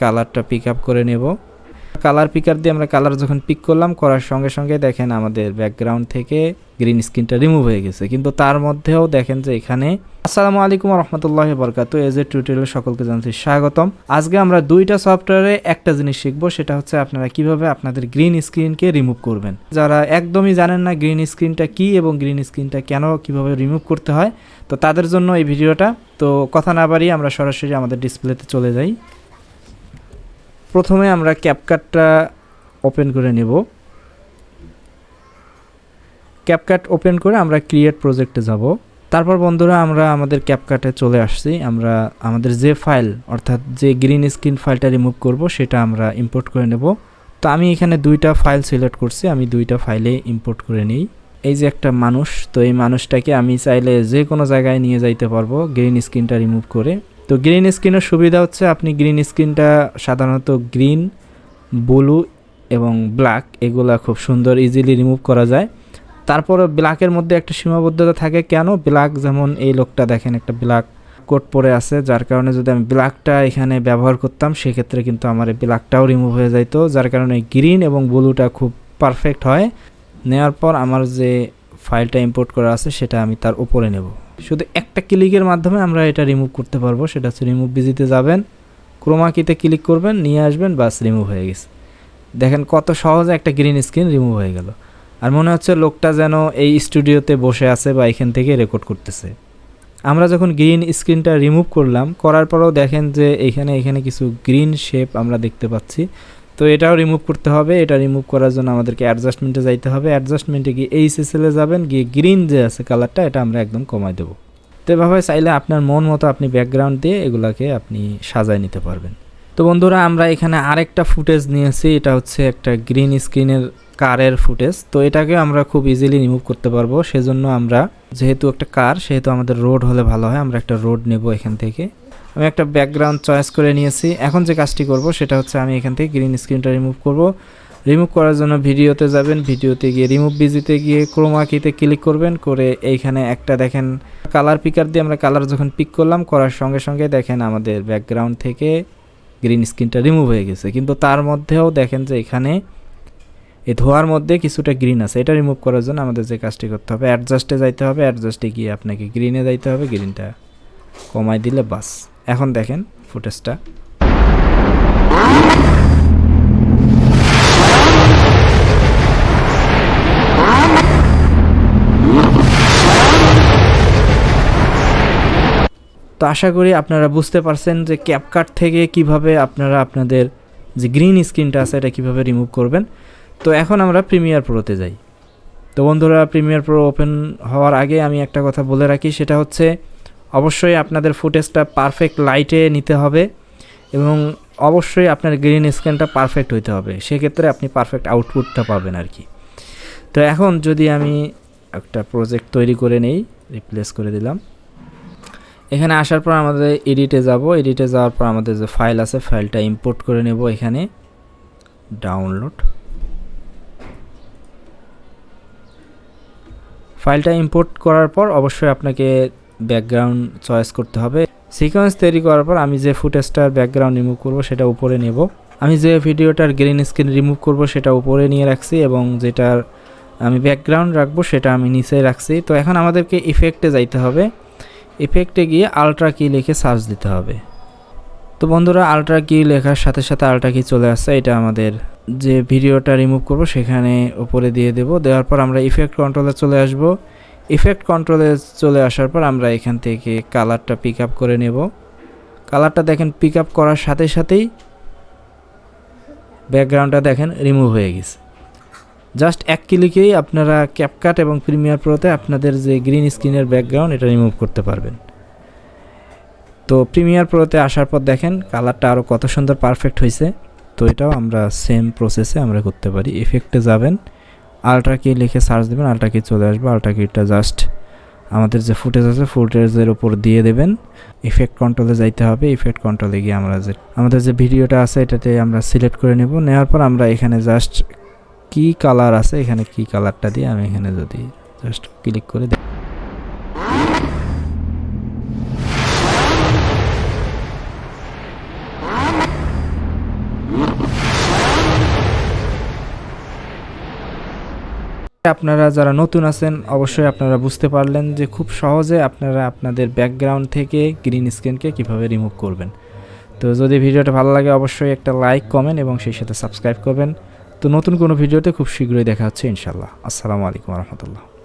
কালারটা pick up করে নেব। কালার পিকার দিয়ে আমরা কালার যখন পিক করলাম, করার সঙ্গে সঙ্গে দেখেন আমাদের ব্যাকগ্রাউন্ড থেকে গ্রিন স্ক্রিনটা রিমুভ হয়ে গেছে। কিন্তু তার মধ্যেও দেখেন যে এখানে, আসসালামু আলাইকুম রহমতুল্লাহ বরকাত এজ এ টিউটোরিয়াল সকলকে জানাচ্ছি স্বাগতম। আজকে আমরা দুইটা সফটওয়্যারে একটা জিনিস শিখব, সেটা হচ্ছে আপনারা কীভাবে আপনাদের গ্রিন স্ক্রিনকে রিমুভ করবেন। যারা একদমই জানেন না গ্রিন স্ক্রিনটা কি এবং গ্রিন স্ক্রিনটা কেন কীভাবে রিমুভ করতে হয়, তো তাদের জন্য এই ভিডিওটা। তো কথা না বাড়িয়ে আমরা সরাসরি আমাদের ডিসপ্লেতে চলে যাই। প্রথমে আমরা ক্যাপকাটটা ওপেন করে নেব। ক্যাপকাট ওপেন করে আমরা ক্রিয়েট প্রজেক্টে যাব। তারপর বন্ধুরা, আমরা আমাদের ক্যাপকাটে চলে আসছি। আমরা আমাদের যে ফাইল অর্থাৎ যে গ্রিন স্ক্রিন ফাইলটা রিমুভ করব, সেটা আমরা ইম্পোর্ট করে নেব। তো আমি এখানে দুইটা ফাইল সিলেক্ট করছি। আমি দুইটা ফাইলে ইম্পোর্ট করে নিই। এই যে একটা মানুষ, তো এই মানুষটাকে আমি চাইলে যে কোনো জায়গায় নিয়ে যাইতে পারব গ্রিন স্ক্রিনটা রিমুভ করে। তো গ্রিন স্ক্রিনের সুবিধা হচ্ছে আপনি গ্রিন স্ক্রিনটা সাধারণত গ্রিন ব্লু এবং ব্ল্যাক এগুলা খুব সুন্দর ইজিলি রিমুভ করা যায়। তারপরে ব্ল্যাকের মধ্যে একটা সীমাবদ্ধতা থাকে কেন? ব্ল্যাক যেমন এই লোকটা দেখেন একটা ব্ল্যাক কোট পরে আছে, যার কারণে যদি আমি ব্ল্যাকটা এখানে ব্যবহার করতাম, সেক্ষেত্রে কিন্তু আমার এই ব্ল্যাকটাও রিমুভ হয়ে যাইতো, যার কারণে গ্রিন এবং ব্লুটা খুব পারফেক্ট হয়। নেওয়ার পর আমার যে ফাইলটা ইম্পোর্ট করা আছে, সেটা আমি তার উপরে নেব। শুধু একটা ক্লিকের মাধ্যমে আমরা এটা রিমুভ করতে পারব। সেটা হচ্ছে রিমুভ বিজিতে যাবেন ক্রোমাকিতে ক্লিক করবেন, নিয়ে আসবেন বাস রিমুভ হয়ে গেছে। দেখেন কত সহজে একটা গ্রিন স্ক্রিন রিমুভ হয়ে গেল। আর মনে হচ্ছে লোকটা যেন এই স্টুডিওতে বসে আছে বা এখান থেকে রেকর্ড করতেছে। আমরা যখন গ্রিন স্ক্রিনটা রিমুভ করলাম, করার পরেও দেখেন যে এখানে এখানে কিছু গ্রিন শেপ আমরা দেখতে পাচ্ছি। তো এটাও রিমুভ করতে হবে, এটা রিমুভ করার জন্য আমাদেরকে অ্যাডজাস্টমেন্টে যাইতে হবে। অ্যাডজাস্টমেন্টে গিয়ে এই সিসেলে যাবেন, গিয়ে গ্রিন যে আছে কালারটা এটা আমরা একদম কমাই দেবো। তো এভাবে চাইলে আপনার মন মতো আপনি ব্যাকগ্রাউন্ড দিয়ে এগুলাকে আপনি সাজায় নিতে পারবেন। তো বন্ধুরা, আমরা এখানে আরেকটা ফুটেজ নিয়েছি, এটা হচ্ছে একটা গ্রিন স্ক্রিনের কারের ফুটেজ তো এটাকে আমরা খুব ইজিলি রিমুভ করতে পারব। সেজন্য আমরা, যেহেতু একটা কার সেহেতু আমাদের রোড হলে ভালো হয়, আমরা একটা রোড নেব এখান থেকে। আমি একটা ব্যাকগ্রাউন্ড চয়েস করে নিয়েছি। এখন যে কাজটি করব, সেটা হচ্ছে আমি এখান থেকে গ্রিন স্ক্রিনটা রিমুভ করব। রিমুভ করার জন্য ভিডিওতে যাবেন, ভিডিওতে গিয়ে রিমুভ বিজিতে গিয়ে ক্রোমাকিতে ক্লিক করবেন, করে এইখানে একটা দেখেন কালার পিকার দিয়ে আমরা কালার যখন পিক করলাম, করার সঙ্গে সঙ্গে দেখেন আমাদের ব্যাকগ্রাউন্ড থেকে গ্রিন স্ক্রিনটা রিমুভ হয়ে গেছে। কিন্তু তার মধ্যেও দেখেন যে এখানে এই ধোয়ার মধ্যে কিছুটা গ্রিন আছে। এটা রিমুভ করার জন্য আমাদের যে কাজটি করতে হবে অ্যাডজাস্টে যাইতে হবে অ্যাডজাস্টে গিয়ে আপনাকে গ্রিনে যাইতে হবে গ্রিনটা কমাই দিলে বাস। এখন দেখেন ফুটেজটা। তো আশা করি আপনারা বুঝতে পারছেন যে ক্যাপকাট থেকে কীভাবে আপনারা আপনাদের যে গ্রিন স্ক্রিনটা আছে, এটা কীভাবে রিমুভ করবেন। তো এখন আমরা প্রিমিয়ার প্রোতে যাই। তো বন্ধুরা প্রিমিয়ার প্রো ওপেন হওয়ার আগে আমি একটা কথা বলে রাখি, সেটা হচ্ছে অবশ্যই আপনাদের ফুটেজটা পারফেক্ট লাইটে নিতে হবে এবং অবশ্যই আপনার গ্রিন স্ক্রিনটা পারফেক্ট হইতে হবে। সেক্ষেত্রে আপনি পারফেক্ট আউটপুটটা পাবেন আর কি। তো এখন যদি আমি একটা প্রজেক্ট তৈরি করে নেই রিপ্লেস করে দিলাম। এখানে আসার পর আমাদের এডিটে যাব। এডিটে যাওয়ার পর আমাদের যে ফাইল আছে ফাইলটা ইম্পোর্ট করে নেব এখানে। ডাউনলোড ফাইলটা ইম্পোর্ট করার পর অবশ্যই আপনাকে ব্যাকগ্রাউন্ড চয়েস করতে হবে। সিকোয়েন্স তৈরি করার পর আমি যে ফুটেজটার ব্যাকগ্রাউন্ড রিমুভ করব সেটা উপরে নেব। আমি যে ভিডিওটার গ্রিন স্ক্রিন রিমুভ করব সেটা উপরে নিয়ে রাখছি এবং যেটার আমি ব্যাকগ্রাউন্ড রাখব সেটা আমি নিচে রাখছি। তো এখন আমাদেরকে ইফেক্টে যাইতে হবে। ইফেক্টে গিয়ে আলট্রা কি লিখে সার্চ দিতে হবে। তো বন্ধুরা আলট্রা কি লেখার সাথে সাথে আলট্রা কি চলে আসছে। এটা আমাদের যে ভিডিওটা রিমুভ করব সেখানে উপরে দিয়ে দেব। দেওয়ার পর আমরা ইফেক্ট কন্ট্রোলে চলে আসব। ইফেক্ট কন্ট্রোলে চলে আসার পর আমরা এখান থেকে কালারটা পিক আপ করে নেব। কালারটা দেখেন পিক আপ করার সাথে সাথেই ব্যাকগ্রাউন্ডটা দেখেন রিমুভ হয়ে গেছে। জাস্ট এক ক্লিকেই আপনারা ক্যাপকাট এবং প্রিমিয়ার প্রোতে আপনাদের যে গ্রিন স্ক্রিনের ব্যাকগ্রাউন্ড এটা রিমুভ করতে পারবেন। তো প্রিমিয়ার প্রোতে আসার পর দেখেন কালারটা আরও কত সুন্দর পারফেক্ট হয়েছে। তো এটাও আমরা সেম প্রসেসে আমরা করতে পারি। এফেক্টে যাবেন। আলট্রা কি লিখে সার্চ দেবেন আলট্রা কি চলে আসবে। আলট্রা কিটা জাস্ট আমাদের যে ফুটেজ আছে ফুটেজের উপর দিয়ে দেবেন। ইফেক্ট কন্ট্রোলে যাইতে হবে। ইফেক্ট কন্ট্রোলে গিয়ে আমরা যে আমাদের যে ভিডিওটা আছে, এটাতে আমরা সিলেক্ট করে নেব। নেওয়ার পর আমরা এখানে জাস্ট কি কালার আছে, এখানে কি কালারটা দিয়ে আমি এখানে যদি জাস্ট ক্লিক করে দিই আপনারা যারা নতুন আছেন, অবশ্যই আপনারা বুঝতে পারলেন যে খুব সহজে আপনারা আপনাদের ব্যাকগ্রাউন্ড থেকে গ্রিন স্ক্রিনকে কীভাবে রিমুভ করবেন। তো যদি ভিডিওটা ভালো লাগে, অবশ্যই একটা লাইক কমেন্ট এবং সেই সাথে সাবস্ক্রাইব করবেন। তো নতুন কোনো ভিডিওতে খুব শীঘ্রই দেখা হচ্ছে ইনশাল্লাহ আসসালামু আলাইকুম রহমতুল্লাহ।